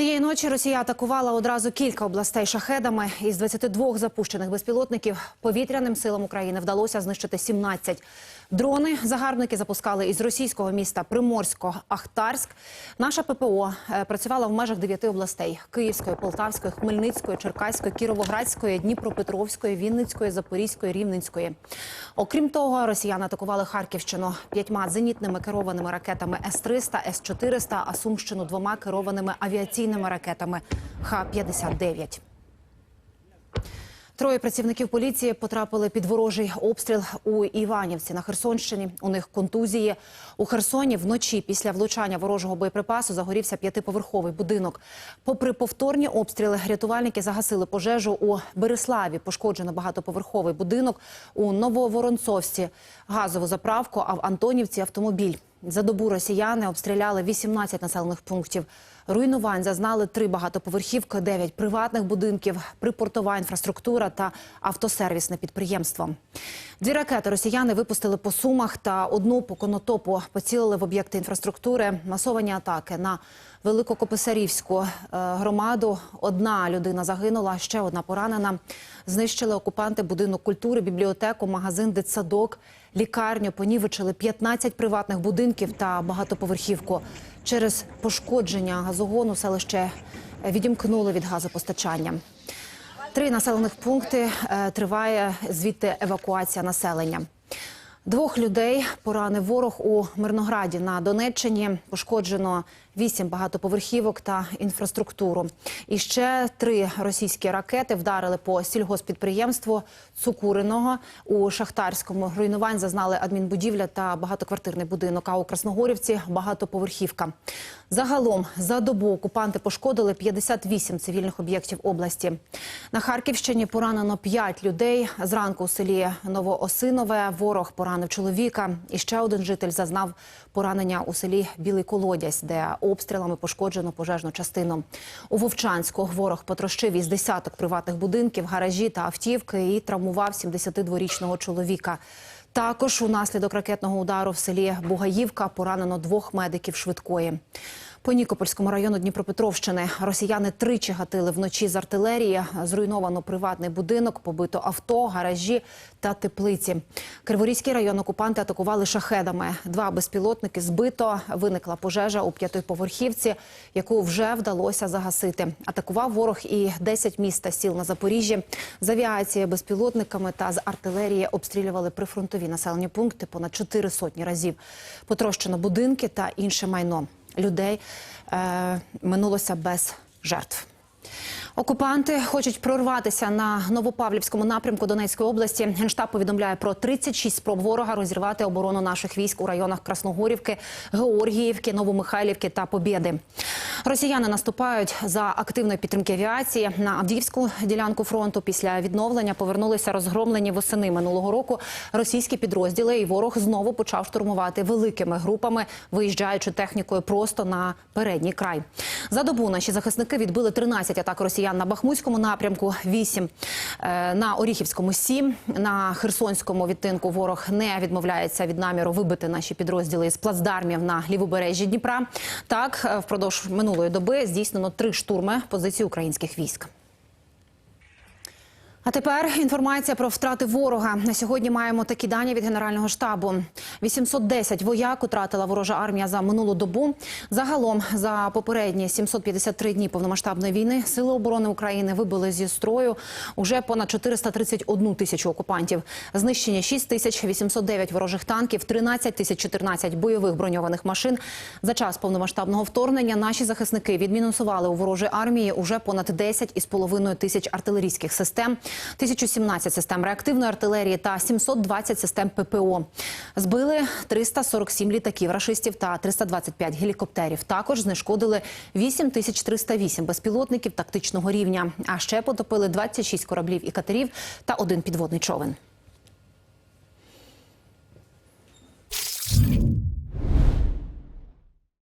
Цієї ночі Росія атакувала одразу кілька областей шахедами. Із 22 запущених безпілотників повітряним силам України вдалося знищити 17. Дрони загарбники запускали із російського міста Приморського Ахтарськ. Наша ППО е, працювала в межах дев'яти областей: Київської, Полтавської, Хмельницької, Черкаської, Кіровоградської, Дніпропетровської, Вінницької, Запорізької, Рівненської. Окрім того, росіяни атакували Харківщину п'ятьма зенітними керованими ракетами С-300, С-400, а Сумщину двома керованими авіаційними ракетами Х-59. Троє працівників поліції потрапили під ворожий обстріл у Іванівці на Херсонщині. У них контузії. У Херсоні вночі після влучання ворожого боєприпасу загорівся п'ятиповерховий будинок. Попри повторні обстріли, рятувальники загасили пожежу у Береславі. Пошкоджено багатоповерховий будинок у Нововоронцовці, газову заправку, а в Антонівці автомобіль. За добу росіяни обстріляли 18 населених пунктів. Руйнувань зазнали три багатоповерхівки, дев'ять приватних будинків, припортова інфраструктура та автосервісне підприємство. Дві ракети росіяни випустили по сумах та одну по конотопу. Поцілили в об'єкти інфраструктури. Масовані атаки на Великокописарівську е, громаду. Одна людина загинула, ще одна поранена. Знищили окупанти будинок культури, бібліотеку, магазин, дитсадок, лікарню. Понівечили 15 приватних будинків та багатоповерхівку. Через пошкодження газогону селище відімкнули від газопостачання. Три населених пункти е, триває звідти евакуація населення. Двох людей поранив ворог у Мирнограді на Донеччині. Пошкоджено вісім багатоповерхівок та інфраструктуру. І ще три російські ракети вдарили по сільгоспідприємству Цукуриного у Шахтарському. Руйнувань зазнали адмінбудівля та багатоквартирний будинок. А у Красногорівці багатоповерхівка. Загалом за добу окупанти пошкодили 58 цивільних об'єктів області. На Харківщині поранено 5 людей. Зранку у селі Новоосинове ворог поранив чоловіка. І ще один житель зазнав поранення у селі Білий Колодязь, де обстрілами пошкоджено пожежну частину. У Вовчанську ворог потрощив із десяток приватних будинків, гаражі та автівки і травмував 72-річного чоловіка. Також унаслідок ракетного удару в селі Бугаївка поранено двох медиків швидкої. По Нікопольському району Дніпропетровщини росіяни тричі гатили вночі з артилерії. Зруйновано приватний будинок, побито авто, гаражі та теплиці. Криворізький район окупанти атакували шахедами. Два безпілотники збито. Виникла пожежа у п'ятиповерхівці, яку вже вдалося загасити. Атакував ворог і 10 міст та сіл на Запоріжжі. З авіації безпілотниками та з артилерії обстрілювали прифронтові населені пункти понад чотири сотні разів. Потрощено будинки та інше майно людей е, минулося без жертв. Окупанти хочуть прорватися на Новопавлівському напрямку Донецької області. Генштаб повідомляє про 36 спроб ворога розірвати оборону наших військ у районах Красногорівки, Георгіївки, Новомихайлівки та Побєди. Росіяни наступають за активної підтримки авіації на Авдіївську ділянку фронту. Після відновлення повернулися розгромлені восени минулого року російські підрозділи, і ворог знову почав штурмувати великими групами, виїжджаючи технікою просто на передній край. За добу наші захисники відбили 13 атак росіян на Бахмутському напрямку, 8 е, на Оріхівському 7. на Херсонському відтинку. Ворог не відмовляється від наміру вибити наші підрозділи з плацдармів на лівобережжі Дніпра. Так е, впродовж минулої доби здійснено три штурми позицій українських військ. А тепер інформація про втрати ворога. На сьогодні маємо такі дані від Генерального штабу. 810 вояк утратила ворожа армія за минулу добу. Загалом за попередні 753 дні повномасштабної війни сили оборони України вибили зі строю уже понад 431 тисячу окупантів. Знищені 6 тисяч 809 ворожих танків, 13 тисяч 14 бойових броньованих машин. За час повномасштабного вторгнення наші захисники відмінусували у ворожої армії уже понад 10 із половиною тисяч артилерійських систем. 1017 систем реактивної артилерії та 720 систем ППО. Збили 347 літаків рашистів та 325 гелікоптерів. Також знешкодили 8308 безпілотників тактичного рівня. А ще потопили 26 кораблів і катерів та один підводний човен.